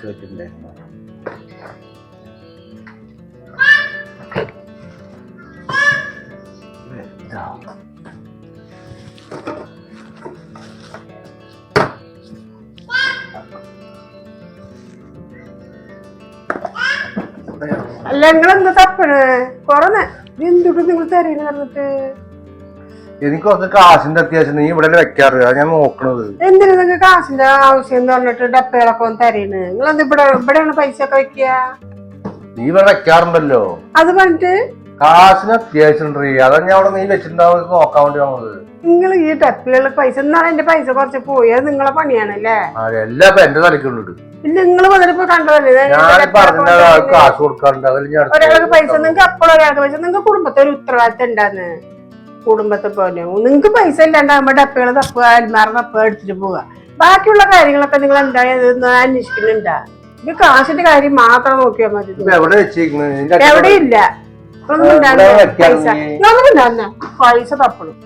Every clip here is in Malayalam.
ചോദിച്ചിട്ടുണ്ടായിരുന്നു. അല്ല നിങ്ങളെന്താ തപ്പണേ കൊറോണ എന്തുകൊണ്ട് നിങ്ങൾ തരേന്ന് പറഞ്ഞിട്ട് എനിക്ക് കുറച്ച് കാശിന്റെ അത്യാവശ്യം. നീ ഇവിടെ വെക്കാറ്? അതാ ഞാൻ നോക്കണത്. എന്തിനാ നിങ്ങൾക്ക് കാശിന്റെ ആവശ്യം എന്ന് പറഞ്ഞിട്ട് ഡപ്പകളൊക്കെ ഒന്ന് തരണ് നിങ്ങൾ ഇവിടെ ഇവിടെയാണ് പൈസ ഒക്കെ വെക്കുക? നീ ഇവിടെ വെക്കാറുണ്ടല്ലോ. അത് പറഞ്ഞിട്ട്? കാശിന് അത്യാവശ്യം അതാ ഞാൻ അവിടെ നീ വെച്ചിട്ടുണ്ടാവും നോക്കാൻ വേണ്ടി വന്നത്. നിങ്ങൾ ഈ ഡപ്പകളിൽ പൈസ എന്നാണ് എന്റെ പൈസ കുറച്ച് പോയി. അത് നിങ്ങളെ പണിയാണല്ലേ? എല്ലാം എന്റെ ഇല്ല നിങ്ങൾ വന്നിട്ട് കണ്ടതല്ലേ? ഒരാൾക്ക് പൈസ നിങ്ങൾക്ക് അപ്പോൾ ഒരാൾക്ക് പൈസ നിങ്ങൾക്ക് കുടുംബത്തെ ഒരു ഉത്തരവാദിത്തം ഉണ്ടാന്ന് കുടുംബത്തെ പോലെ നിങ്ങൾക്ക് പൈസ ഇല്ലാണ്ട് നമ്മുടെ ഡപ്പകൾ തപ്പുക അൽമാറ തപ്പുക എടുത്തിട്ട് പോവുക. ബാക്കിയുള്ള കാര്യങ്ങളൊക്കെ നിങ്ങൾ എന്തായാലും അന്വേഷിക്കുന്നുണ്ടാ? ഇത് കാശിന്റെ കാര്യം മാത്രം നോക്കിയാൽ മതി. എവിടെ എവിടെയില്ല പൈസ. പൈസ തപ്പണം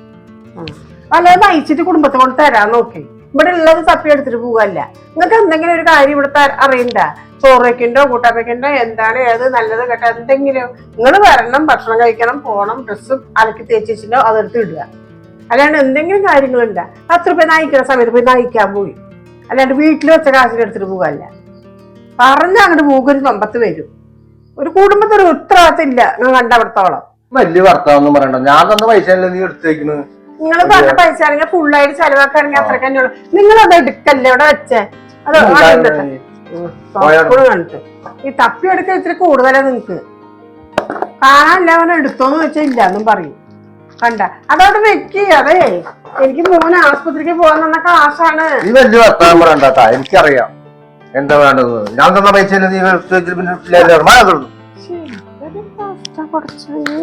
അല്ലെ നയിച്ചിട്ട് കുടുംബത്തെ കൊണ്ട് തരാൻ നോക്കി. ഇവിടെ ഉള്ളത് തപ്പി എടുത്തിട്ട് പോവല്ല. നിങ്ങൾക്ക് എന്തെങ്കിലും ഒരു കാര്യം ഇവിടുത്തെ അറിയണ്ട. ചോറ് വെക്കണ്ടോ കൂട്ടാൻ വെക്കണ്ടോ എന്താണ് ഏത് നല്ലത് കേട്ടോ എന്തെങ്കിലും. നിങ്ങൾ വരണം ഭക്ഷണം കഴിക്കണം പോണം ഡ്രസ്സ് അലക്കി തേച്ച് വെച്ചിട്ടോ അതെടുത്ത് ഇടുക. അല്ലാണ്ട് എന്തെങ്കിലും കാര്യങ്ങളുണ്ട്. പത്ത് റുപ്യ നയിക്കുന്ന സമയത്ത് പോയി നയിക്കാൻ പോയി. അല്ലാണ്ട് വീട്ടിൽ വെച്ച കാശിൽ എടുത്തിട്ട് പോകല്ല പറഞ്ഞ അങ്ങോട്ട് മൂക്കൊരു സമ്പത്ത് വരും. ഒരു കുടുംബത്തിൽ ഒരു ഉത്തരവാദിത്തം ഇല്ല. നിങ്ങൾ കണ്ടവിടത്തോളം. വലിയ ഭർത്താവെന്ന് പറയണ്ട. ഞാൻ തന്ന പൈസ നീ എടുത്തേക്കുന്നത് നിങ്ങൾ പറഞ്ഞ പൈസ ആണെങ്കിൽ ഫുള്ളായിട്ട് ചെലവാക്കുകയാണെങ്കിൽ അത്ര തന്നെ ഉള്ളു. നിങ്ങൾ അത് എടുക്കല്ലേ ഇവിടെ വെച്ചേ? അത് കണ്ടിട്ട്. ഈ തപ്പി എടുക്ക ഇത്തിരി കൂടുതലാ നിങ്ങക്ക്. കാണാനില്ല അവൻ എടുത്തോന്ന് വെച്ചാൽ ഇല്ല എന്നും പറയും. കണ്ട. അതവിടെ വെക്കി അതേ. എനിക്ക് മോനെ ആസ്പത്രിക്ക് പോകാൻ തന്ന കാശാണ്. നീ വലിയ ഭർത്താവ് പറയണ്ട എനിക്കറിയാം. എന്താ വേണ്ടത്? ഞാൻ തന്ന പൈസ നീ പിന്നെ പിള്ളേരെ മഴ കഷ്ട പഠിച്ചോനെ.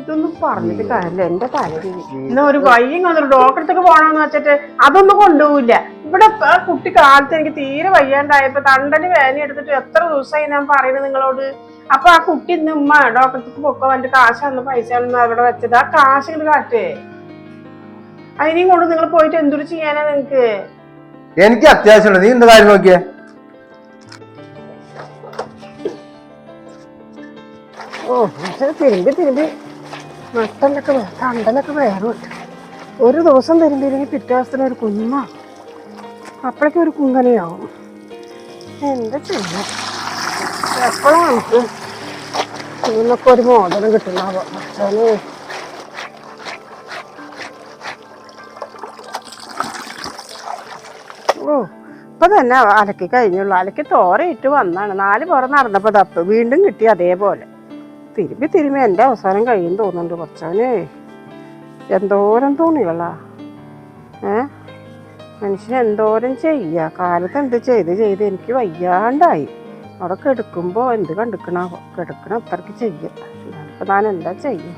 ഇതൊന്നും പറഞ്ഞിട്ട് കാര്യമില്ല. എന്റെ തലവേദന എന്നാ ഒരു വയ്യം ഒരു ഡോക്ടറത്തേക്ക് പോകണമെന്ന് വെച്ചിട്ട് അതൊന്നും കൊണ്ടുപോകില്ല ഇവിടെ കുട്ടി കാലത്ത് എനിക്ക് തീരെ വയ്യാണ്ടായപ്പോ തണ്ടന് വേദന എടുത്തിട്ട് എത്ര ദിവസമായി ഞാൻ പറയുന്നത് നിങ്ങളോട്? അപ്പൊ ആ കുട്ടി ഇന്ന് ഉമ്മ ഡോക്ടർക്ക് പൊക്കോ എന്റെ കാശ് അന്ന് പൈസ അവിടെ വെച്ചത്. ആ കാശ് ഇങ്ങോട്ട് കാട്ടേ അതിനെയും കൊണ്ട് നിങ്ങൾ പോയിട്ട് എന്തൊരു ചെയ്യാനാ നിങ്ങക്ക്? എനിക്ക് അത്യാവശ്യമുണ്ട്. നീ എന്ത് കാര്യം നോക്കിയേ? ഓ തിരുമ്പി തിരുമ്പി. നട്ടലൊക്കെ തണ്ടലൊക്കെ വേറെ വിട്ടു. ഒരു ദിവസം തിരുമ്പില്ലെങ്കിൽ പിറ്റേ ഒരു കുന്ന അപ്പോഴേക്കും ഒരു കുങ്കനയാവും. എന്താ ചെയ്യുക എപ്പോഴും നമുക്ക്? ഇതിനൊക്കെ ഒരു മോചനം കിട്ടുന്ന ഓ ഇപ്പൊ തന്നെ അലക്കി കഴിഞ്ഞുള്ളൂ. അലക്കി തോരയിട്ട് വന്നാണ്. നാല് പുറം നടന്നപ്പോൾ തപ്പ് വീണ്ടും കിട്ടി അതേപോലെ. തിരുമ്പി തിരുമ്പി എന്റെ അവസാനം കഴിയും തോന്നുന്നുണ്ട് കുറച്ചവനെ എന്തോരം തോന്നിയുള്ള ഏ? മനുഷ്യൻ എന്തോരം ചെയ്യുക കാലത്ത് എന്ത് ചെയ്ത് ചെയ്ത് എനിക്ക് വയ്യാണ്ടായി. അവിടെ കിടക്കുമ്പോൾ എന്ത് കണ്ടുക്കണോ കിടക്കണ അത്രയ്ക്ക് ചെയ്യുക അപ്പം ഞാൻ എന്താ ചെയ്യും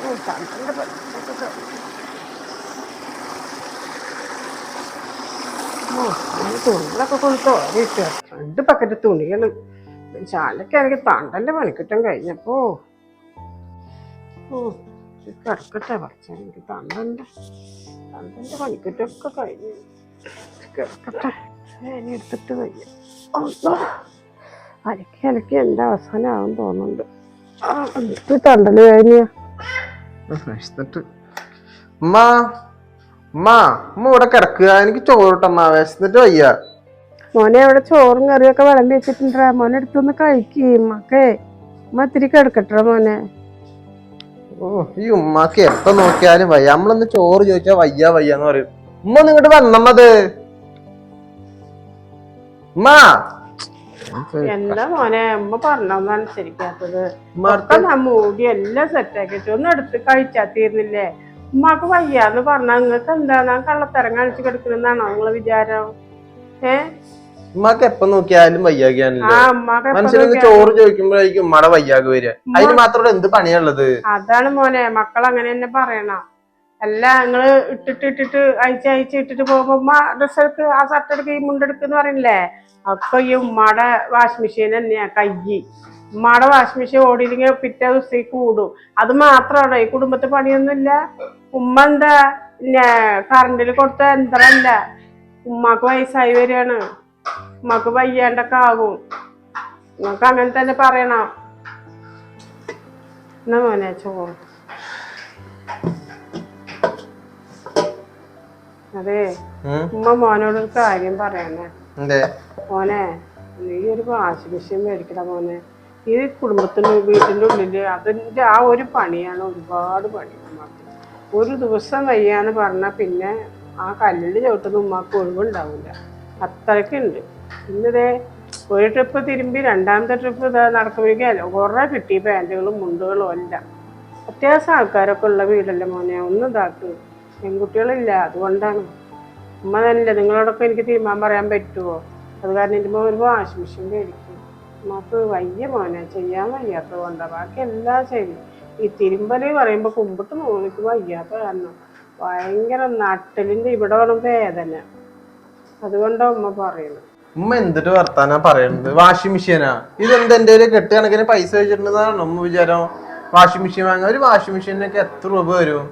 ഓ, തണുപ്പിന്റെ പരിസരത്തൊക്കെ ഓ, അങ്ങനെ കൊടുത്തോ ഇട്ട് രണ്ട് പക്കറ്റ് തുണികൾ ശാലയ്ക്ക് എനിക്ക് തണ്ടന്റെ പണിക്കുറ്റം കഴിഞ്ഞപ്പോ. കിടക്കട്ടെ എനിക്ക് തണ്ടന്റെ തണ്ടന്റെ പണിക്കുറ്റമൊക്കെ കഴിഞ്ഞു. കിടക്കട്ടെ. ഇനി എടുത്തിട്ട് അള്ളാ. അലക്കി അലക്കി എന്റെ അവസാനമാകും തോന്നുന്നുണ്ട്. തണ്ടൽ കഴിഞ്ഞ? ഇവിടെ കിടക്കുക. എനിക്ക് ചോറിട്ടമ്മ വിശന്നിട്ട് വയ്യ. മോനെ അവിടെ ചോറും കറിയൊക്കെ വിളമ്പി വെച്ചിട്ടുണ്ടാ മോനെ എടുത്തൊന്ന് കഴിക്കും മക്കേ ഉമ്മ ഇത്തിരി കിടക്കട്ടെ മോനെ. ഓ ഈ ഉമ്മാക്ക് എപ്പോ നോക്കിയാലും വയ്യ. നമ്മളൊന്ന് ചോറ് ചോദിച്ചാ വയ്യ വയ്യ എന്ന് പറയും. ഉമ്മ ഒന്ന് ഇങ്ങോട്ട് ഉമ്മ. എന്താ മോനെ? ഉമ്മ പറഞ്ഞൊന്നും അനുസരിക്കാത്തത് മൂടി എല്ലാം സെറ്റാക്കി വെച്ചു. ഒന്ന് എടുത്ത് കഴിച്ചാ തീർന്നില്ലേ? ഉമ്മാക്ക് വയ്യാന്ന് പറഞ്ഞാ നിങ്ങക്ക് എന്താ? ഞാൻ കള്ളത്തരം കാണിച്ചു കിടക്കുന്നെന്നാണോ നിങ്ങളെ വിചാരം? ഏ? ഉമ്മാക്ക് എപ്പോ നോക്കിയാലും വയ്യാകിയാണല്ലോ മനുഷ്യനൊന്ന് ചോറ് ചോദിക്കുമ്പോഴായിരിക്കും ഉമ്മയുടെ വയ്യാക് വരിക. അതിന് മാത്രം എന്ത് പണിയാണുള്ളത്? അതാണ് മോനെ മക്കൾ അങ്ങനെ തന്നെ പറയണ. അല്ല നിങ്ങൾ ഇട്ടിട്ട് ഇട്ടിട്ട് അയച്ച് അയച്ച് ഇട്ടിട്ട് പോകുമ്പോ ഉമ്മ ഡ്രസ് എടുക്ക് ആ ഷർട്ട് എടുക്ക് ഈ മുണ്ടെടുക്ക് എന്ന് പറയണില്ലേ? അപ്പൊ ഈ ഉമ്മയുടെ വാഷിംഗ് മെഷീൻ തന്നെയാ കയ്യ്. ഉമ്മയുടെ വാഷിംഗ് മെഷീൻ ഓടിയില്ലെങ്കിൽ പിറ്റേ ദിവസത്തേക്ക് കൂടും. അത് മാത്രമാണ് ഈ കുടുംബത്തെ പണിയൊന്നുമില്ല. ഉമ്മ എന്താ കറണ്ടിൽ കൊടുത്ത യന്ത്രമല്ല ഉമ്മാക്ക് വയസ്സായി വരികയാണ്. ഉമ്മക്ക് വയ്യാണ്ടൊക്കെ ആകും. നിങ്ങക്ക് അങ്ങനെ തന്നെ പറയണം. എന്നാ മോനെ ചോറ്? അതെ ഉമ്മ മോനോടൊരു കാര്യം പറയണേ. മോനെ നീ ഒരു വാഷിംഗ് മെഷീൻ മേടിക്കട മോനെ. ഈ കുടുംബത്തിന്റെ വീട്ടിന്റെ ഉള്ളിൽ അതിന്റെ ആ ഒരു പണിയാണ് ഒരുപാട് പണി ഒരു ദിവസം വയ്യാന്ന് പറഞ്ഞാൽ പിന്നെ ആ കല്ലിൽ ചവിട്ടുന്ന ഉമ്മാക്ക് ഒഴിവുണ്ടാവില്ല. അത്രയ്ക്കുണ്ട്. ഇന്നിതേ ഒരു ട്രിപ്പ് തിരുമ്പി രണ്ടാമത്തെ ട്രിപ്പ് ഇതാ നടക്കുമ്പോഴേക്കും കുറേ കിട്ടി പാന്റുകളും മുണ്ടുകളും എല്ലാം. അത്യാവശ്യം ആൾക്കാരൊക്കെ ഉള്ള വീടല്ലേ മോനെ ഒന്ന് ഇതാക്ക്. പെൺകുട്ടികളില്ല അതുകൊണ്ടാണ്. ഉമ്മ തന്നെ നിങ്ങളോടൊക്കെ എനിക്ക് തീരുമാനം പറയാൻ പറ്റുമോ അത് കാരണം എന്റെ മോൻ ഒരു മെഷീൻ മേടിക്കും ഉമ്മക്ക് വയ്യ മോനെ ചെയ്യാൻ വയ്യാത്തത് കൊണ്ടാണ് ബാക്കി എല്ലാം ചെയ്യും ഈ തിരുമ്പൽ പറയുമ്പോൾ കുമ്പിട്ട് മോനിക്ക് വയ്യാത്ത കാരണം. ഭയങ്കര നട്ടലിന്റെ ഇവിടെ വേണം വേദന. അതുകൊണ്ടാണ് ഉമ്മ പറയുന്നത് ഉമ്മ എന്തിട്ട് വർത്താനാ പറയണത്? വാഷിംഗ് മെഷീനാ? ഇതെന്ത് എന്റെ ഒരു കെട്ട് കണക്കിന് പൈസ വെച്ചിട്ടുണ്ടെന്നാണ് ഉമ്മ വിചാരം വാഷിംഗ് മെഷീൻ വാങ്ങാൻ ഒരു വാഷിംഗ് മെഷീനൊക്കെ എത്ര രൂപ വരും?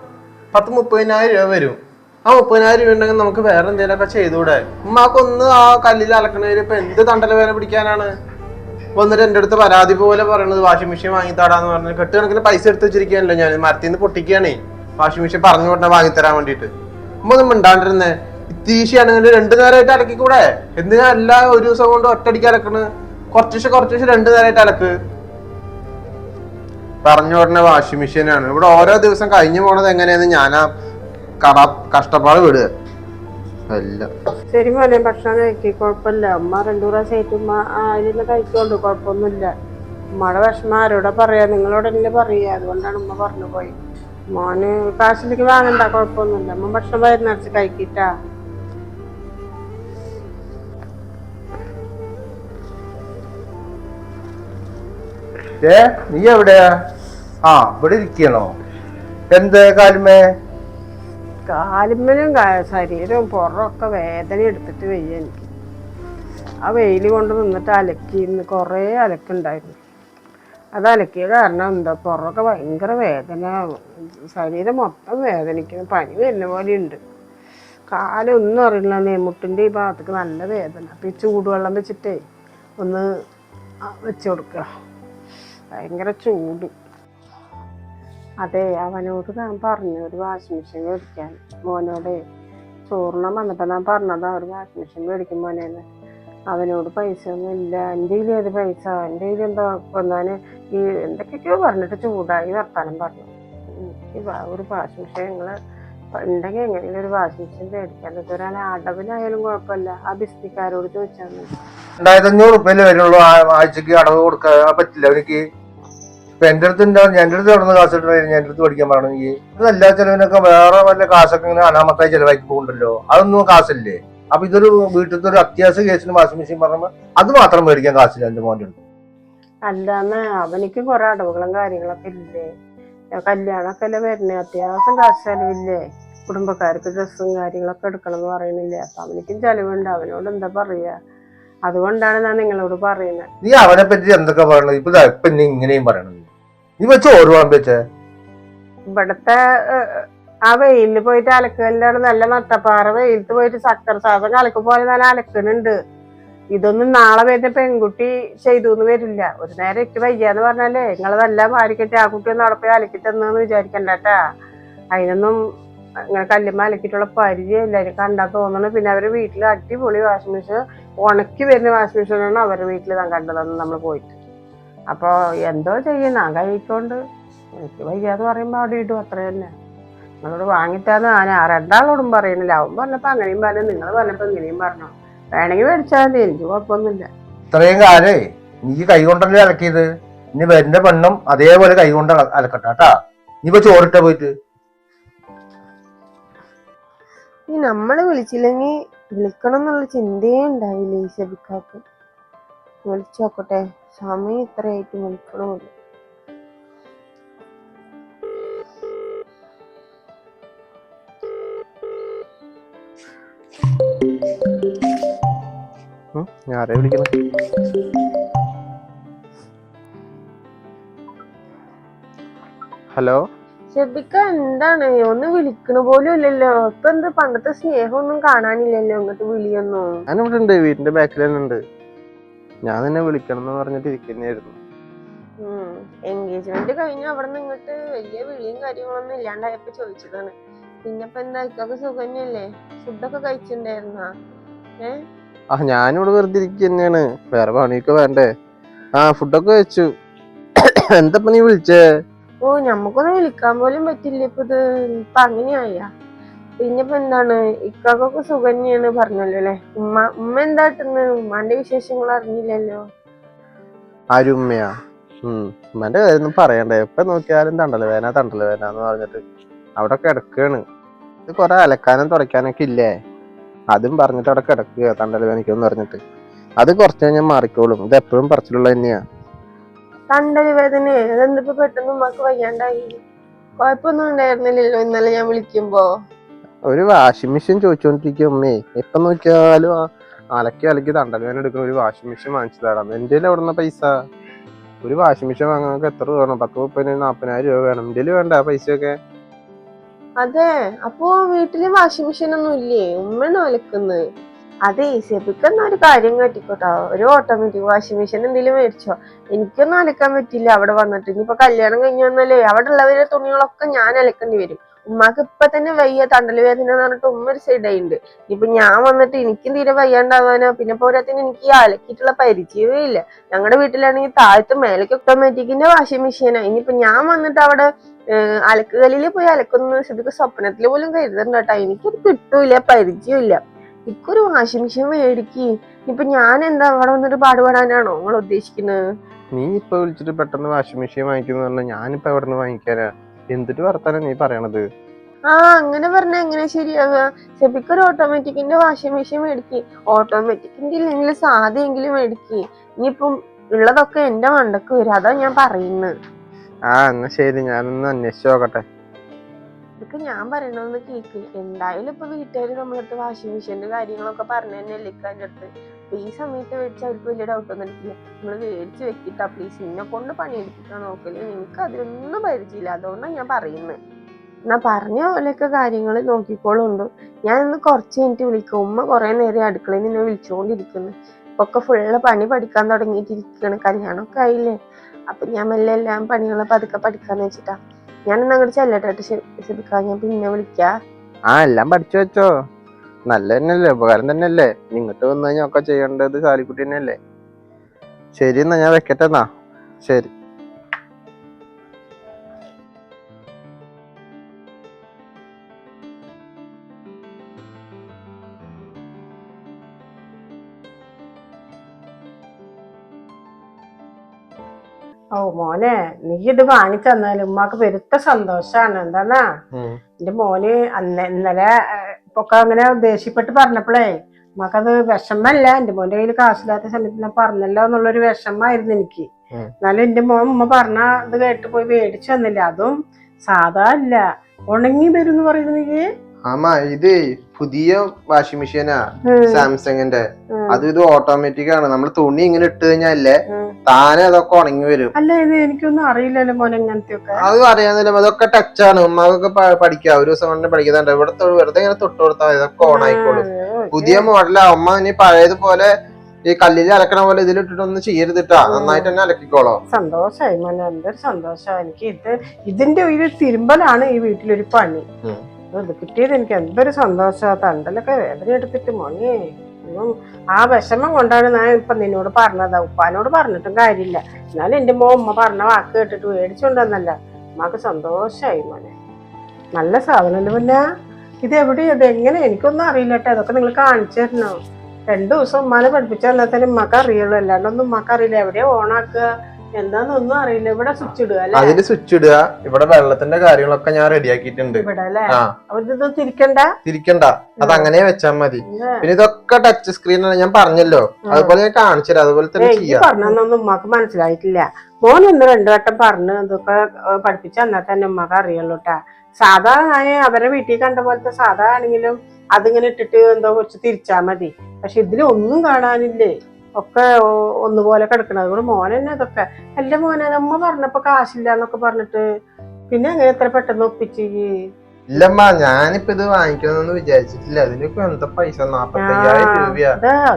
പത്ത് മുപ്പതിനായിരം രൂപ വരും. ആ മുപ്പതിനായിരം രൂപ ഉണ്ടെങ്കിൽ നമുക്ക് വേറെ എന്തെങ്കിലുമൊക്കെ ചെയ്തുകൂടെ? ഉമ്മാക്കൊന്ന് ആ കല്ലിൽ അലക്കണതിൽ ഇപ്പൊ എന്ത് തണ്ടല വേല പിടിക്കാനാണ്? വന്നിട്ട് എന്റെ അടുത്ത് പരാതി പോലെ പറയണത് വാഷിംഗ് മെഷീൻ വാങ്ങിത്താടാന്ന് പറഞ്ഞു കെട്ട് കണക്കിന് പൈസ എടുത്ത് വെച്ചിരിക്കുകയല്ലോ ഞാൻ. മരത്തിൽ നിന്ന് പൊട്ടിക്കുകയാണേ. വാഷിംഗ് മെഷീൻ പറഞ്ഞു വിട്ടാ വാങ്ങിത്തരാൻ വേണ്ടിയിട്ട്. ഉമ്മ ഒന്നും മിണ്ടാണ്ടിരുന്നേ. ഇത്തീശയാണെങ്കിൽ രണ്ടു നേരമായിട്ട് അലക്കിക്കൂടെ? എന്തിനാ എല്ലാ ഒരു ദിവസം കൊണ്ട് ഒറ്റടിക്ക് അലക്കണ്? കുറച്ചു കുറച്ചു രണ്ടു നേരമായിട്ട് അലക്ക്. പറഞ്ഞു പറഞ്ഞ വാഷിംഗ് മെഷീനാണ് ഇവിടെ ഓരോ ദിവസം കഴിഞ്ഞു പോണത് എങ്ങനെയാന്ന് ഞാനാ കട കഷ്ടപ്പാട് വിടുക ശരി മോനെ ഭക്ഷണം കഴിക്കി. കുഴപ്പമില്ല. അമ്മ രണ്ടു പ്രാവശ്യമായിട്ട് ഉമ്മ ആരും കഴിക്കോണ്ട് കുഴപ്പമൊന്നുമില്ല. ഉമ്മയുടെ വിഷമം ആരോടെ പറയാ? നിങ്ങളോട് എന്നെ പറയാ. അതുകൊണ്ടാണ് ഉമ്മ പറഞ്ഞു പോയി മോന് കാശിലേക്ക് വാങ്ങണ്ട കുഴപ്പമൊന്നുമില്ല. ഉമ്മ ഭക്ഷണം വരുന്നടിച്ച് കഴിക്കിട്ടാ. ഏ? നീ എവിടെയാ? ആ ഇവിടെ ഇരിക്കണോ? എന്ത് കാലുമേ കാലുമ്മനും ശരീരവും പുറമൊക്കെ വേദന എടുത്തിട്ട് വയ്യ എനിക്ക്. ആ വെയിൽ കൊണ്ട് നിന്നിട്ട് അലക്കിയിരുന്നു കുറേ അലക്കുണ്ടായിരുന്നു. അത് അലക്കിയ കാരണം എന്താ? പുറമൊക്കെ ഭയങ്കര വേദന. ശരീരം മൊത്തം വേദനിക്കുന്നു. പനി വരുന്ന പോലെ ഉണ്ട്. കാലൊന്നും അറിയില്ല. നെയ്മുട്ടിന്റെ ഈ ഭാഗത്തേക്ക് നല്ല വേദന. അപ്പം ഈ ചൂടുവെള്ളം വെച്ചിട്ടേ ഒന്ന് വെച്ച് കൊടുക്കുക. ഭയങ്കര ചൂട്. അതെ അവനോട് ഞാൻ പറഞ്ഞു ഒരു വാഷിംഗ് മെഷീൻ മേടിക്കാൻ. മോനോടെ ചോറിനാൻ വന്നപ്പോൾ ഞാൻ പറഞ്ഞതാ ഒരു വാഷിംഗ് മെഷീൻ മേടിക്കും മോനേന്ന് അവനോട് പൈസ ഒന്നും ഇല്ല. എന്റെ കയ്യിൽ ഏത് പൈസ? എന്റെ കയ്യിൽ എന്താ? വന്നാൽ ഈ എന്തൊക്കെയൊക്കെയോ പറഞ്ഞിട്ട് ചൂടായി വർത്താനം പറഞ്ഞു. ഒരു വാഷിംഗ് മെഷീൻ നിങ്ങൾ ഉണ്ടെങ്കിൽ എങ്ങനെയെങ്കിലും ഒരു വാഷിംഗ് മെഷീൻ മേടിക്കാൻ ഒരാൾ അടവിലായാലും കുഴപ്പമില്ല. ആ ബിസിനസ്സുകാരോട് ചോദിച്ചാൽ മതി. രണ്ടായിരത്തി അഞ്ഞൂറ് റുപ്യല്ലേ വരുള്ളൂ ആഴ്ചക്ക് അടവ് കൊടുക്കാൻ. പറ്റില്ല എനിക്ക് ഇപ്പൊ എന്റെ അടുത്ത് ഉണ്ടാവും എന്റെ അടുത്ത് നടന്ന് കാശ് ഇട്ടുണ്ടെങ്കിൽ എന്റെ അടുത്ത് പഠിക്കാൻ പറയണമെങ്കിൽ എല്ലാ ചെലവിനൊക്കെ വേറെ വല്ല കാശൊക്കെ ഇങ്ങനെ അനാമത്തായി ചെലവാക്കി പോകുന്നുണ്ടല്ലോ. അതൊന്നും കാശല്ലേ? അപ്പൊ ഇതൊരു വീട്ടിലത്തെ ഒരു അത്യാവശ്യ കേസിന് വാഷിംഗ് മെഷീൻ പറയുമ്പോൾ അത് മാത്രം മേടിക്കാൻ കാശില്ല എന്റെ മോന്റെ അടുത്ത്. അല്ലാന്ന് അവനിക്ക് കുറെ അടവുകളും കാര്യങ്ങളൊക്കെ ഇല്ലേ? കല്യാണമൊക്കെ അല്ലേ വരണേ അത്യാവശ്യം കാശ് ചെലവില്ലേ? കുടുംബക്കാർക്ക് ഡ്രസ്സും കാര്യങ്ങളൊക്കെ എടുക്കണം എന്ന് പറയുന്നില്ലേ? അപ്പൊ അവനിക്കും ചെലവുണ്ട്. അവനോട് എന്താ പറയാ? അതുകൊണ്ടാണ് ഞാൻ നിങ്ങളോട് പറയുന്നത്. നീ അവനെ പറ്റി എന്തൊക്കെ പറയണത്? ഇപ്പൊ ദാ ഇപ്പൊ നീ ഇങ്ങനെയും പറയണത്. നീ വെച്ച് വെച്ചേ. ഇവിടത്തെ ആ വെയിലിൽ പോയിട്ട് അലക്കലിലാണ് നല്ല നട്ടപ്പാറ വെയിലത്ത് പോയിട്ട് ചക്കര സാധനം അലക്കും പോലെ ഞാൻ അലക്കുന്നുണ്ട് ഇതൊന്നും നാളെ വരുന്ന പെൺകുട്ടി ചെയ്തു എന്ന് വരില്ല. ഒരു നേരം എനിക്ക് വയ്യാന്ന് പറഞ്ഞാലേ നിങ്ങളതെല്ലാം വാരിക്കട്ടെ ആ കുട്ടി ഒന്ന് പോയി അലക്കി തന്നെന്ന് വിചാരിക്കണ്ട കേട്ടാ അതിനൊന്നും ഇങ്ങനെ കല്ലുമ്മ അലക്കിയിട്ടുള്ള പരിചയമില്ല. അതിന് കണ്ടാ തോന്നണം. പിന്നെ അവർ വീട്ടിൽ അടിപൊളി വാഷിംഗ് മെഷീൻ ഉണക്കി വരുന്ന വാഷിംഗ് മെഷീനാണ് അവരുടെ വീട്ടിൽ ഞാൻ കണ്ടതെന്ന് നമ്മൾ പോയിട്ട്. അപ്പോൾ എന്തോ ചെയ്യും. ഞാൻ കഴിക്കൊണ്ട് എനിക്ക് വയ്യാന്ന് പറയുമ്പോൾ അവിടെ ഇടും. അത്ര തന്നെ. നിങ്ങളോട് വാങ്ങിത്താന്ന് ഞാൻ രണ്ടാളോടും പറയുന്നില്ല. അവൻ പറഞ്ഞപ്പോൾ അങ്ങനെയും പറഞ്ഞു നിങ്ങൾ പറഞ്ഞപ്പോൾ ഇങ്ങനെയും പറഞ്ഞു. വേണമെങ്കിൽ മേടിച്ചാൽ മതി എനിക്ക് കുഴപ്പമൊന്നുമില്ല. ഇത്രയും കാലേ നീ കൈ കൊണ്ടല്ലേ അലക്കിയത്? ഇനി വരുന്ന പെണ്ണും അതേപോലെ കൈ കൊണ്ട് അലക്കട്ടെ കേട്ടാ. നീ ഇപ്പൊ ചോറിട്ട പോയിട്ട്? ഈ നമ്മൾ വിളിച്ചില്ലെങ്കിൽ വിളിക്കണം എന്നുള്ള ചിന്തയേ ഉണ്ടാവില്ല ഈ ശബിക്കാക്ക്. വിളിച്ചു നോക്കട്ടെ സമയം ഇത്രയായിട്ട് വിളിക്കണമില്ല. ഞാരെ വിളിക്കുന്നത് ഹലോ? ഷെബിക്ക എന്താണ്? ഒന്ന് വിളിക്കണ പോലും ഇല്ലല്ലോ. ഇപ്പൊ എന്ത് പണ്ടത്തെ സ്നേഹമൊന്നും കാണാനില്ലല്ലോ ഇങ്ങോട്ട് വിളിയൊന്നും. ഞാനിവിടെ ഉണ്ട് വീടിന്റെ ബാക്കിൽ തന്നെ ഉണ്ട്. ഞാൻ നിന്നെ വിളിക്കണം എന്ന് പറഞ്ഞിട്ട് ഇരിക്കുന്നതായിരുന്നു എൻഗേജ്മെന്റ് കഴിഞ്ഞ അവിടെ ഇങ്ങോട്ട് വലിയ വിളിയും കാര്യങ്ങളൊന്നും ഇല്ലാണ്ടായപ്പോ ചോദിച്ചതാണ്. പിന്നെ ഇപ്പൊ എന്താ ഇക്കൊക്കെ സുഖന്യല്ലേ ഫുഡൊക്കെ കഴിച്ചിട്ടുണ്ടായിരുന്നാ? ഏ? ആ ഞാനിവിടെ വെറുതെ ഇരിക്കുക തന്നെയാണ് വേറെ പണിയൊക്കെ വേണ്ടേ? ആ ഫുഡൊക്കെ വെച്ചു എന്താ നീ വിളിച്ചേ? ഓ ഞമ്മക്കൊന്നും വിളിക്കാൻ പോലും പറ്റില്ല. ഇപ്പൊ ഇത് ഇപ്പൊ അങ്ങനെയായ. പിന്നെ ഇപ്പൊ എന്താണ്? ഇക്കാക്കൊക്കെ സുഖന്യാണ് പറഞ്ഞല്ലോ അല്ലെ? ഉമ്മ ഉമ്മ എന്താട്ടെന്ന് ഉമ്മാന്റെ വിശേഷങ്ങൾ അറിഞ്ഞില്ലല്ലോ. ആരുമ്മയാ ഉമ്മന്റെ കാര്യമൊന്നും പറയണ്ടേ. എപ്പ നോക്കിയാലും തണ്ടൽ വേന തണ്ടൽ വേന എന്ന് പറഞ്ഞിട്ട്. അവിടെ കിടക്കാണ്. ഇത് കൊറേ അലക്കാനും തുടയ്ക്കാനൊക്കെ ഇല്ലേ? അതും പറഞ്ഞിട്ട് അവിടെ കിടക്കുക തണ്ടൽ വേനയ്ക്കെന്ന് പറഞ്ഞിട്ട്. അത് കുറച്ച് കഴിഞ്ഞാൽ മാറിക്കോളും. ഇത് എപ്പോഴും പറച്ചിലുള്ള തന്നെയാ. തണ്ടൽ വേദന അതെന്തിപ്പോ പെട്ടെന്ന് ഉമ്മക്ക് വയ്യാണ്ടായി? കുഴപ്പമൊന്നും ഉണ്ടായിരുന്നില്ലല്ലോ ഇന്നലെ ഞാൻ വിളിക്കുമ്പോ. ഒരു വാഷിംഗ് മെഷീൻ ചോദിച്ചോണ്ടിരിക്കും ഉമ്മേ. എപ്പം നോക്കിയാലും അലക്കി അലക്കി തണ്ടൽ വേദന എടുക്കുന്ന ഒരു വാഷിംഗ് മെഷീൻ വാങ്ങിച്ചു തരാം എന്റെ എവിടെ പൈസ? ഒരു വാഷിംഗ് മെഷീൻ വാങ്ങാൻ എത്ര രൂപ വേണം? പത്ത് മുപ്പതിനായിരം നാപ്പതിനായിരം രൂപ വേണം. എന്റെ വേണ്ട പൈസയൊക്കെ. അതെ അപ്പോ വീട്ടിൽ വാഷിംഗ് മെഷീൻ ഒന്നും ഇല്ലേ? ഉമ്മണ് അലക്കുന്നത് അതെ സെബിക്കൊന്നും ഒരു കാര്യം കാട്ടിക്കോട്ടോ. ഒരു ഓട്ടോമാറ്റിക് വാഷിംഗ് മെഷീൻ എന്തെങ്കിലും മേടിച്ചോ? എനിക്കൊന്നും അലക്കാൻ പറ്റില്ല. അവിടെ വന്നിട്ട് ഇനിയിപ്പോ കല്യാണം കഴിഞ്ഞു വന്നാലേ അവിടെ ഉള്ളവരെ തുണികളൊക്കെ ഞാൻ അലക്കേണ്ടി വരും. ഉമ്മാക്ക് ഇപ്പൊ തന്നെ വയ്യ തണ്ടൽ വേദന എന്ന് പറഞ്ഞിട്ട് ഉമ്മ ഒരു സൈഡായിണ്ട് ഇപ്പൊ ഞാൻ വന്നിട്ട് എനിക്കും തീരെ വയ്യാണ്ടാവാനോ? പിന്നെ പോരാത്തിന് എനിക്ക് അലക്കിയിട്ടുള്ള പരിചയമേ ഇല്ല. ഞങ്ങളുടെ വീട്ടിലാണെങ്കിൽ താഴത്ത് മേലേക്ക് ഓട്ടോമാറ്റിക്കിന്റെ വാഷിംഗ് മെഷീനാ ഇനിയിപ്പോ ഞാൻ വന്നിട്ട് അവിടെ ഏഹ് അലക്കുകല്ലിൽ പോയി അലക്കുന്ന സ്ഥിതിക്ക് സ്വപ്നത്തിൽ പോലും കരുതണ്ട കേട്ടോ. എനിക്കത് കിട്ടൂല പരിചയമില്ല. ഇക്കൊരു വാഷിംഗ് മെഷീൻ മേടിക്ക്. ഇപ്പൊ ഞാൻ എന്താ അവിടെ വന്നിട്ട് പാടുപാടാനാണോ നിങ്ങൾ ഉദ്ദേശിക്കുന്നത്? നീ ഇപ്പൊ വിളിച്ചിട്ട് പെട്ടെന്ന് വാഷിംഗ് മെഷീൻ വാങ്ങിക്കുന്നു പറഞ്ഞാൽ ഞാനിപ്പോ എവിടെ നിന്ന് വാങ്ങിക്കാനാ? എന്തിട്ട് വർത്താനം നീ പറയണത്? ആ അങ്ങനെ പറഞ്ഞ എങ്ങനെ ശരിയാവുക സെബിക്ക് ഒരു ഓട്ടോമാറ്റിക്കിന്റെ വാഷിംഗ് മെഷീൻ മേടിക്ക്. ഓട്ടോമാറ്റിക്കിന്റെ ഇല്ലെങ്കിൽ സാധ്യമെങ്കിലും മേടിക്ക്. ഇനിയിപ്പം ഉള്ളതൊക്കെ എന്റെ മണ്ടക്ക് വരും. അതാ ഞാൻ പറയുന്നത്. ആ എന്നാ ശരി. ഞാനൊന്ന് അന്വേഷിച്ചു നോക്കട്ടെ. ഇതൊക്കെ ഞാൻ പറയണമെന്ന് കേക്ക്. എന്തായാലും ഇപ്പൊ വീട്ടുകാര് നമ്മളടുത്ത് വാഷിംഗ് മെഷീന്റെ കാര്യങ്ങളൊക്കെ പറഞ്ഞു തന്നെ ഇക്കാന്റെ അടുത്ത്. അപ്പൊ ഈ സമയത്ത് മേടിച്ച അവർക്ക് വലിയ ഡൗട്ട് ഒന്നും എടുക്കില്ല നമ്മൾ മേടിച്ച് വെക്കിട്ടാ. പ്ലീസ് എന്നെ കൊണ്ട് പണിയെടുപ്പിക്കാൻ നോക്കൽ. എനിക്ക് അതിലൊന്നും പരിചയമില്ല. അതുകൊണ്ടാണ് ഞാൻ പറയുന്നത് എന്നാ പറഞ്ഞ പോലെയൊക്കെ കാര്യങ്ങൾ നോക്കിക്കോളുണ്ട്. ഞാൻ ഇന്ന് കുറച്ച് മിനിറ്റ് വിളിക്കും. ഉമ്മ കുറെ നേരം അടുക്കളയിൽ നിന്നെ വിളിച്ചുകൊണ്ടിരിക്കുന്നു ഇപ്പൊ ഒക്കെ ഫുള്ള് പണി പഠിക്കാൻ തുടങ്ങിയിട്ടിരിക്കുകയാണ് കല്യാണമൊക്കെ ആയില്ലേ? അപ്പൊ ഞാൻ മെല്ലെ എല്ലാം പണികൾ പതുക്കെ പഠിക്കാന്ന് വെച്ചിട്ടാ. ഞാൻ അങ്ങോട്ട് ചെല്ലട്ടെ ശ്രദ്ധിക്കാം ഞാൻ പിന്നെ വിളിക്കാ. ആ എല്ലാം പഠിച്ചു വെച്ചോ. നല്ല തന്നെയല്ലേ ഉപകാരം തന്നെയല്ലേ. നിങ്ങട്ട് വന്നു കഴിഞ്ഞാൽ ഒക്കെ ചെയ്യേണ്ടത് സാലിക്കുട്ടി തന്നെയല്ലേ ശരി എന്നാ ഞാൻ വെക്കട്ടെന്നാ ശരി. ഓ മോനെ നീ ഇത് വാങ്ങിച്ചു തന്നാലും ഉമ്മാക്ക് പെരുത്ത സന്തോഷാണ്. എന്താന്നാ? എന്റെ മോന് അന്ന് ഇന്നലെ ഒക്കെ അങ്ങനെ ദേഷ്യപ്പെട്ട് പറഞ്ഞപ്പോഴേ ഉമ്മാക്കത് വിഷമല്ല. എന്റെ മോന്റെ കയ്യിൽ കാശില്ലാത്ത സമയത്ത് ഞാൻ പറഞ്ഞല്ലോ എന്നുള്ളൊരു വിഷമായിരുന്നു എനിക്ക്. എന്നാലും എന്റെ മോൻ ഉമ്മ പറഞ്ഞ ഇത് കേട്ട് പോയി മേടിച്ചു തന്നില്ല. അതും സാധാ അല്ല. ഉണങ്ങി വരും എന്ന് പറയുന്നത് ആമാ ഇത് പുതിയ വാഷിംഗ് മെഷീനാ സാംസങ്ങിന്റെ. അത് ഇത് ഓട്ടോമാറ്റിക് ആണ്. നമ്മൾ തുണി ഇങ്ങനെ ഇട്ട് കഴിഞ്ഞാലേ താനെ അതൊക്കെ ഉണങ്ങി വരും. അല്ല ഇത് എനിക്കൊന്നും അറിയില്ലല്ലോ മോനെ അത് അറിയാന്നില്ല അതൊക്കെ ടച്ച് ആണ്. ഉമ്മാക്കൊക്കെ പഠിക്കാ. ഒരു ദിവസം കൊണ്ട് പഠിക്കുന്നുണ്ട്. ഇവിടെ വെറുതെ ഇങ്ങനെ തൊട്ട് കൊടുത്താൽ ഇതൊക്കെ ഓൺ ആയിക്കോളും. പുതിയ മോഡലാ ഉമ്മ ഇനി പഴയതുപോലെ ഈ കല്ലിൽ അലക്കണ പോലെ ഇതിലിട്ടിട്ടൊന്നും ചെയ്യരുതിട്ടാ നന്നായിട്ട് തന്നെ അലക്കിക്കോളോ. സന്തോഷായി മോനെ. എന്തൊരു സന്തോഷം. എനിക്ക് ഇത് ഇതിന്റെ ഒരു തിരുമ്പലാണ് ഈ വീട്ടിലൊരു പണി. ഇത് കിട്ടിയത് എനിക്ക് എന്തൊരു സന്തോഷം. തണ്ടലൊക്കെ വേദന എടുത്തിട്ട് മോനെ. ആ വിഷമം കൊണ്ടാണ് ഞാൻ ഇപ്പൊ നിന്നോട് പറഞ്ഞത്. ഉപ്പാനോട് പറഞ്ഞിട്ടും കാര്യമില്ല. എന്നാലും എന്റെ മോ ഉമ്മ പറഞ്ഞ വാക്ക് കേട്ടിട്ട് മേടിച്ചോണ്ടെന്നല്ല ഉമ്മാക്ക് സന്തോഷമായി മോനെ. നല്ല സാധനമല്ലേ പിന്നെ? ഇത് എവിടെയാ എങ്ങനെ? എനിക്കൊന്നും അറിയില്ല കേട്ടോ അതൊക്കെ നിങ്ങൾ കാണിച്ചു തരണോ? രണ്ടു ദിവസം ഉമ്മാനെ പഠിപ്പിച്ചു തന്നാൽ തന്നെ ഉമ്മക്ക് അറിയുള്ളൂ. അല്ലാണ്ടൊന്നും ഉമ്മക്ക് അറിയില്ല. എവിടെയാ ഓണാക്കുക? എന്താന്നൊന്നും അറിയില്ല. ഇവിടെ സ്വിച്ച് ഇടുക അല്ലെ? അതിൽ സ്വിച്ച് ഇടുക. ഇവിടെ വെള്ളത്തിന്റെ കാര്യങ്ങളൊക്കെ ഞാൻ റെഡിയാക്കിയിട്ടുണ്ട് ഇവിടെ അല്ലെ? ആ. ഇതൊന്നും തിരിക്കണ്ട? തിരിക്കണ്ട. അത് അങ്ങനെ വെച്ചാൽ മതി. പിന്നെ ഇതൊക്കെ ടച്ച് സ്ക്രീൻ ആണ് ഞാൻ പറഞ്ഞല്ലോ. അതുപോലെ ഞാൻ കാണിച്ചു തരാം. അതുപോലെ തന്നെ ചെയ്യാം. പറഞ്ഞൊന്നും ഉമ്മക്ക് മനസ്സിലായിട്ടില്ല. മോൻ ഒന്ന് രണ്ടു വട്ടം പറഞ്ഞ് ഇതൊക്കെ പഠിപ്പിച്ച എന്നാൽ തന്നെ ഉമ്മക്ക് അറിയുള്ളൂ കേട്ടാ സാധാ അവരെ വീട്ടിൽ കണ്ട പോലത്തെ സാധാ ആണെങ്കിലും അതിങ്ങനെ ഇട്ടിട്ട് എന്തോ കുറച്ച് തിരിച്ചാ മതി. പക്ഷെ ഇതിലൊന്നും കാണാനില്ലേ? ഒക്കെ ഒന്നുപോലെ കിടക്കണം അതുകൊണ്ട് മോൻ തന്നെ അതൊക്കെ അല്ല മോനെ നമ്മ പറഞ്ഞപ്പോ കാശില്ല എന്നൊക്കെ പറഞ്ഞിട്ട് പിന്നെ അങ്ങനെ എത്ര പെട്ടെന്ന് ഒപ്പിച്ച് ഇല്ലമ്മ ഞാനിപ്പോ ഇത് വാങ്ങിക്കണമെന്ന് വിചാരിച്ചിട്ടില്ല. അതിനൊക്കെ എന്താ പൈസ? നാപ്പത്തയ്യായിരം രൂപ രൂപയാ.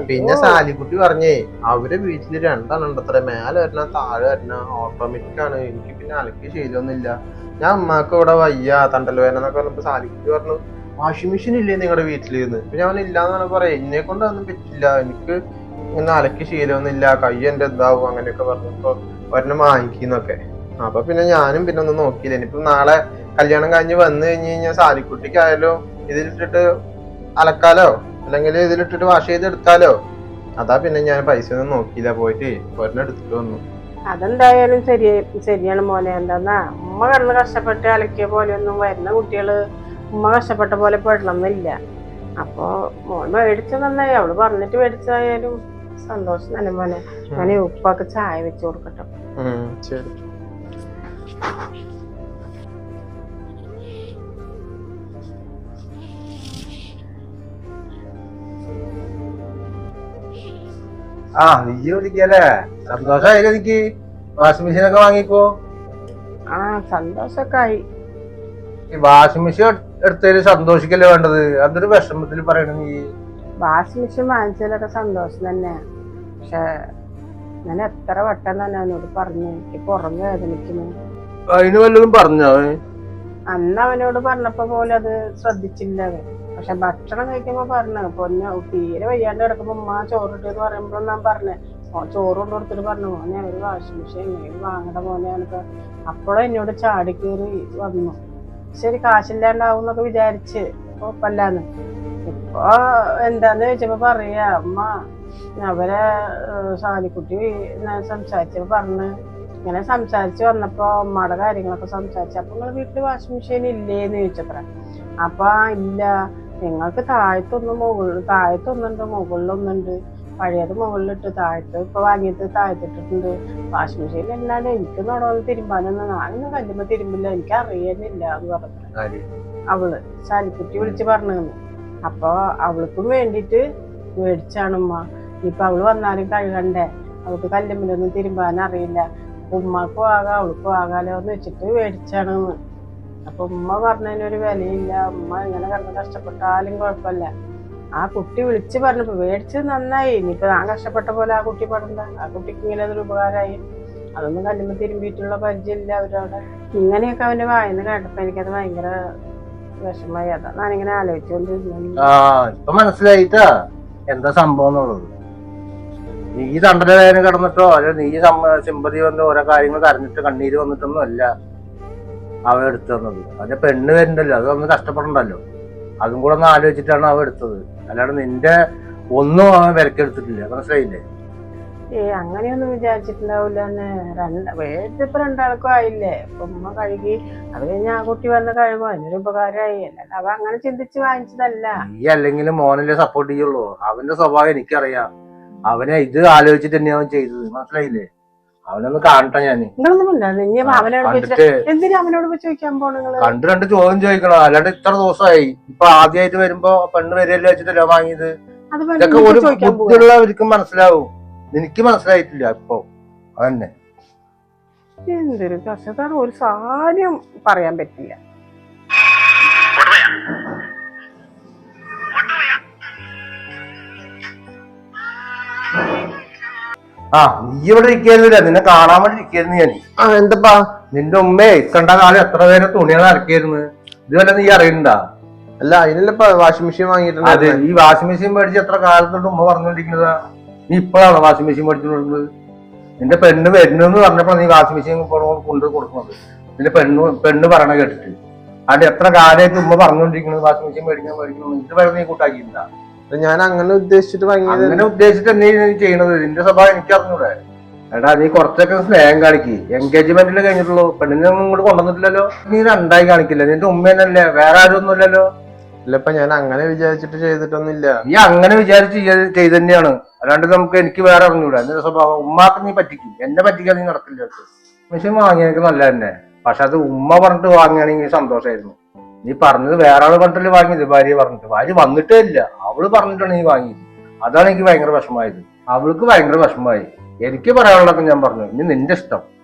പിന്നെ സാലിക്കുട്ടി പറഞ്ഞേ അവർ വീട്ടിൽ രണ്ടെണ്ണം ഉണ്ട് അത്ര. മേലെ വരണ താഴെ വരണ ഓട്ടോമാറ്റിക് ആണ് എനിക്ക് പിന്നെ അലക്കി ശീലമൊന്നുമില്ല. ഞാൻ അമ്മയ്ക്ക് ഇവിടെ വയ്യ തണ്ടൽ വേന എന്നൊക്കെ പറഞ്ഞപ്പോ സാലിക്കുട്ടി പറഞ്ഞു വാഷിംഗ് മെഷീൻ ഇല്ലേ നിങ്ങളുടെ വീട്ടിൽ നിന്ന് പിന്നെ അവൻ ഇല്ലാന്ന് പറഞ്ഞ എന്നെ കൊണ്ട് അതൊന്നും പറ്റില്ല. എനിക്ക് ഇങ്ങനെ അലക്കി ശീലമൊന്നുമില്ല കൈ എന്റെ ഇതാവും അങ്ങനെയൊക്കെ പറഞ്ഞപ്പോ ഒരെണ്ണം വാങ്ങിക്കുന്നൊക്കെ. അപ്പൊ പിന്നെ ഞാനും പിന്നെ ഒന്നും നോക്കിയില്ല. ഇനിയിപ്പോ നാളെ കല്യാണം കഴിഞ്ഞ് വന്നു കഴിഞ്ഞ് കഴിഞ്ഞാൽ സാലിക്കുട്ടിക്കായാലും ഇതിലിട്ടിട്ട് അലക്കാലോ അല്ലെങ്കിൽ ഇതിലിട്ടിട്ട് വാഷ് ചെയ്തെടുത്താലോ അതാ പിന്നെ ഞാൻ പൈസ ഒന്നും നോക്കിയില്ല പോയിട്ട് ഒരെണ്ണം എടുത്തിട്ട് വന്നു. അതെന്തായാലും ശരി ശരിയാണ് മോനെ. എന്താന്നാ ഉമ്മ കിടന്ന് കഷ്ടപ്പെട്ട് അലക്കിയ പോലെ ഒന്നും വരുന്ന കുട്ടികൾ ഉമ്മ കഷ്ടപ്പെട്ട പോലെ പെടണമെന്നില്ല അപ്പൊ മോൻ മേടിച്ചു നന്നായി അവൾ പറഞ്ഞിട്ട് മേടിച്ചായാലും സന്തോഷം തന്നെ മോനെ. ഞാൻ ഉപ്പൊക്കെ ചായ വെച്ച് കൊടുക്കട്ടെ. ശരി. ആ നീ വിളിക്കല്ലേ സന്തോഷമായി എനിക്ക് വാഷിംഗ് മെഷീൻ ഒക്കെ വാങ്ങിക്കോ? ആ സന്തോഷൊക്കെ ആയി ഈ വാഷിംഗ് മെഷീൻ എടുത്തതിൽ സന്തോഷിക്കല്ലേ വേണ്ടത്? അതൊരു വിഷമത്തിൽ പറയണ നീ. വാഷിംഗ് മെഷീൻ വാങ്ങിച്ചതിലൊക്കെ സന്തോഷം തന്നെയാണ് പക്ഷെ ഞാൻ എത്ര വട്ടം തന്നെ അവനോട് പറഞ്ഞു എനിക്ക് പുറം വേദനിക്കുന്നു. അതിന് വല്ലതും പറഞ്ഞോ അവൻ? അന്ന് അവനോട് പറഞ്ഞപ്പോ പോലും അത് ശ്രദ്ധിച്ചില്ല അവൻ. പക്ഷെ ഭക്ഷണം കഴിക്കുമ്പോ പറഞ്ഞു പൊന്നെ തീരെ വയ്യാണ്ട് കിടക്കുമ്പോ ഉമ്മ ചോറിട്ട് എന്ന് പറയുമ്പോൾ ഞാൻ പറഞ്ഞു ചോറ് കൊണ്ട് കൊടുത്തിട്ട് പറഞ്ഞു മോനെ ഒരു വാഷിംഗ് മെഷീൻ എങ്ങനെ വാങ്ങണ്ട മോനെ എന്നൊക്കെ. അപ്പോഴും എന്നോട് ചാടി കയറി വന്നു. ശരി കാശില്ലാണ്ടാവും എന്നൊക്കെ വിചാരിച്ച് കുഴപ്പമില്ലാന്ന് ഇപ്പൊ എന്താന്ന് ചോദിച്ചപ്പോ പറയാ അമ്മ അവരെ സാലിക്കുട്ടി സംസാരിച്ചപ്പോ പറഞ്ഞ് ഇങ്ങനെ സംസാരിച്ച് വന്നപ്പോ അമ്മയുടെ കാര്യങ്ങളൊക്കെ സംസാരിച്ചു അപ്പൊ നിങ്ങളെ വീട്ടിൽ വാഷിംഗ് മെഷീൻ ഇല്ലേന്ന് ചോദിച്ചത്ര അപ്പൊ ഇല്ല നിങ്ങൾക്ക് താഴത്തൊന്നും മുകളിൽ താഴത്തൊന്നുണ്ട് മുകളിലൊന്നുണ്ട് പഴയത് മുകളിലിട്ട് താഴത്ത് ഇപ്പൊ വാങ്ങിയിട്ട് താഴത്തിട്ടിട്ടുണ്ട് വാഷിംഗ് മെഷീൻ എല്ലാണ്ട് എനിക്ക് നടന്ന് തിരുമ്പാനൊന്നും ഞാനൊന്നും കല്ലുമ്പോ തിരുമ്പില്ല എനിക്ക് അറിയുന്നില്ല എന്ന് പറഞ്ഞു? അവൾ ശാലിക്കുട്ടി വിളിച്ച് പറഞ്ഞു അപ്പൊ അവൾക്കും വേണ്ടിട്ട് മേടിച്ചാണുമ്മ ഇപ്പൊ അവൾ വന്നാലും കഴുകണ്ടേ? അവൾക്ക് കല്ലുമ്പിലൊന്നും തിരുമ്പാനറിയില്ല ഉമ്മക്കും ആകാം അവൾക്കും ആകാലോ എന്ന് വെച്ചിട്ട് മേടിച്ചാണ് അപ്പൊ ഉമ്മ പറഞ്ഞതിനൊരു വിലയില്ല. ഉമ്മ ഇങ്ങനെ കിടന്ന് കഷ്ടപ്പെട്ടാലും കുഴപ്പമില്ല. ആ കുട്ടി വിളിച്ച് പറഞ്ഞപ്പോ മേടിച്ചത് നന്നായി. ഇനിയിപ്പോ ഞാൻ കഷ്ടപ്പെട്ട പോലെ ആ കുട്ടി പറഞ്ഞ ആ കുട്ടിക്ക് ഇങ്ങനെ അതൊരു ഉപകാരമായി. അതൊന്നും കല്ലുമ്പോ തിരുമ്പിയിട്ടുള്ള പരിചയമില്ല അവരവിടെ. ഇങ്ങനെയൊക്കെ അവന്റെ വായന കേട്ടപ്പോ എനിക്കത് ഭയങ്കര ആ മനസ്സിലായിട്ടാ എന്താ സംഭവം നീ വേദന കിടന്നിട്ടോ അല്ലെ നീ സിമ്പതി വന്ന് ഓരോ കാര്യങ്ങൾ കരഞ്ഞിട്ട് കണ്ണീര് വന്നിട്ടൊന്നും അല്ല അവൻ എടുത്തു തന്നത്. അതിന്റെ പെണ്ണ് വരുന്നുണ്ടല്ലോ അത് ഒന്ന് കഷ്ടപ്പെടണ്ടല്ലോ. അതും കൂടെ ഒന്ന് ആലോചിച്ചിട്ടാണ് അവൻ എടുത്തത്. അല്ലാണ്ട് നിന്റെ ഒന്നും അവൻ വിലക്കെടുത്തിട്ടില്ല. മനസ്സിലായില്ലേ? ഏ അങ്ങനെയൊന്നും വിചാരിച്ചിട്ടുണ്ടാവില്ല തന്നെ രണ്ട് വേടിച്ചപ്പോ രണ്ടാൾക്കും ആയില്ലേ? അപ്പൊ ഉമ്മ കഴുകി അത് കഴിഞ്ഞ് ആ കുട്ടി വന്ന് കഴിയുമ്പോ അതിനൊരു ഉപകാരമായി. അല്ലാണ്ട് അവ അങ്ങനെ ചിന്തിച്ച് വാങ്ങിച്ചതല്ല. നീ അല്ലെങ്കിലും മോനല്ലേ സപ്പോർട്ട് ചെയ്യുള്ളൂ. അവന്റെ സ്വഭാവം എനിക്കറിയാം. അവനെ ഇത് ആലോചിച്ചിട്ട് തന്നെയാവും ചെയ്തത്. മനസ്സിലായില്ലേ? അവനൊന്ന് കാണട്ടെ ഞാൻ. കണ്ടു രണ്ട് ചോദ്യം ചോദിക്കണം. അല്ലാണ്ട് ഇത്ര ദിവസമായി. ഇപ്പൊ ആദ്യമായിട്ട് വരുമ്പോ പെണ്ണ് വരികയല്ലേ വെച്ചിട്ടല്ലോ വാങ്ങിയത്? ഇതൊക്കെ ഒരു ബുദ്ധിയുള്ളവർക്കും മനസ്സിലാവും. എനിക്ക് മനസ്സിലായിട്ടില്ല ഇപ്പൊ. അതന്നെ. എന്തൊരു കഷ്ടത്താണ് ഒരു സാധനം പറയാൻ പറ്റില്ല. ആ നീ ഇവിടെ ഇരിക്കുന്നില്ല നിന്നെ കാണാൻ വേണ്ടി ഇരിക്കുന്നു ഞാൻ ആ എന്തപ്പാ? നിന്റെ ഉമ്മയെ ഇക്കണ്ട കാലം എത്ര പേരെ തുണിയാണ് ഇറക്കിയിരുന്നു ഇതുവരെ നീ അറിയണ്ട? അല്ല അതിനല്ലപ്പാ വാഷിംഗ് മെഷീൻ വാങ്ങിയിട്ടുണ്ട് അതെ ഈ വാഷിംഗ് മെഷീൻ മേടിച്ച് എത്ര കാലത്തോട്ട് ഉമ്മ പറഞ്ഞോണ്ടിരിക്കുന്നതാ? നീ ഇപ്പോഴാണ് വാഷിംഗ് മെഷീൻ മേടിച്ചുകൊണ്ടിരുന്നത് നിന്റെ പെണ്ണ് വരുന്നെന്ന് പറഞ്ഞപ്പോൾ നീ വാഷിംഗ് മെഷീൻ കൊണ്ട് കൊടുക്കുന്നത്. നിന്റെ പെണ്ണ് പെണ്ണ് പറയണ കേട്ടിട്ട്. അത് എത്ര കാലമായിട്ട് ഉമ്മ പറഞ്ഞുകൊണ്ടിരിക്കുന്നത് വാഷിംഗ് മെഷീൻ മേടിക്കാൻ മേടിക്കണം ഇത് വരെ നീ കൂട്ടാക്കിയില്ല ഞാൻ അങ്ങനെ ഉദ്ദേശിച്ചിട്ട് അങ്ങനെ ഉദ്ദേശിച്ചിട്ട് നീ ചെയ്യണത്? നിന്റെ സ്വഭാവം എനിക്ക് അറിഞ്ഞൂടെ? എടാ നീ കുറച്ചൊക്കെ സ്നേഹം കാണിക്ക്. എൻഗേജ്മെന്റിൽ കഴിഞ്ഞിട്ടുള്ളൂ. പെണ്ണിനെ ഒന്നും ഇങ്ങോട്ട് കൊണ്ടുവന്നിട്ടില്ലല്ലോ. നീ രണ്ടായി കാണിക്കില്ല? നിന്റെ ഉമ്മേനല്ലേ വേറെ ആരും ഒന്നുമില്ലല്ലോ. ഇല്ലപ്പ ഞാൻ അങ്ങനെ വിചാരിച്ചിട്ട് ചെയ്തിട്ടൊന്നുമില്ല. നീ അങ്ങനെ വിചാരിച്ച് ചെയ്ത് തന്നെയാണ്. അല്ലാണ്ട് നമുക്ക് എനിക്ക് വേറെ അറിഞ്ഞൂടാ. എന്റെ സ്വഭാവം ഉമ്മാക്ക് നീ പറ്റിക്കും. എന്നെ പറ്റിക്കാൻ നീ നടക്കില്ല മെഷീൻ വാങ്ങിയെനിക്ക് നല്ല തന്നെ. പക്ഷെ അത് ഉമ്മ പറഞ്ഞിട്ട് വാങ്ങിയാണെങ്കിൽ സന്തോഷമായിരുന്നു നീ പറഞ്ഞത് വേറെ ആൾ പറഞ്ഞിട്ടല്ലേ വാങ്ങിയത്? ഭാര്യ പറഞ്ഞിട്ട്. ഭാര്യ വന്നിട്ടേ ഇല്ല. അവൾ പറഞ്ഞിട്ടാണ് നീ വാങ്ങിയത്. അതാണ് എനിക്ക് ഭയങ്കര വിഷമമായത്. അവൾക്ക് ഭയങ്കര വിഷമമായി. എനിക്ക് പറയാനുള്ളതൊക്കെ ഞാൻ പറഞ്ഞു. ഇനി നിന്റെ ഇഷ്ടം.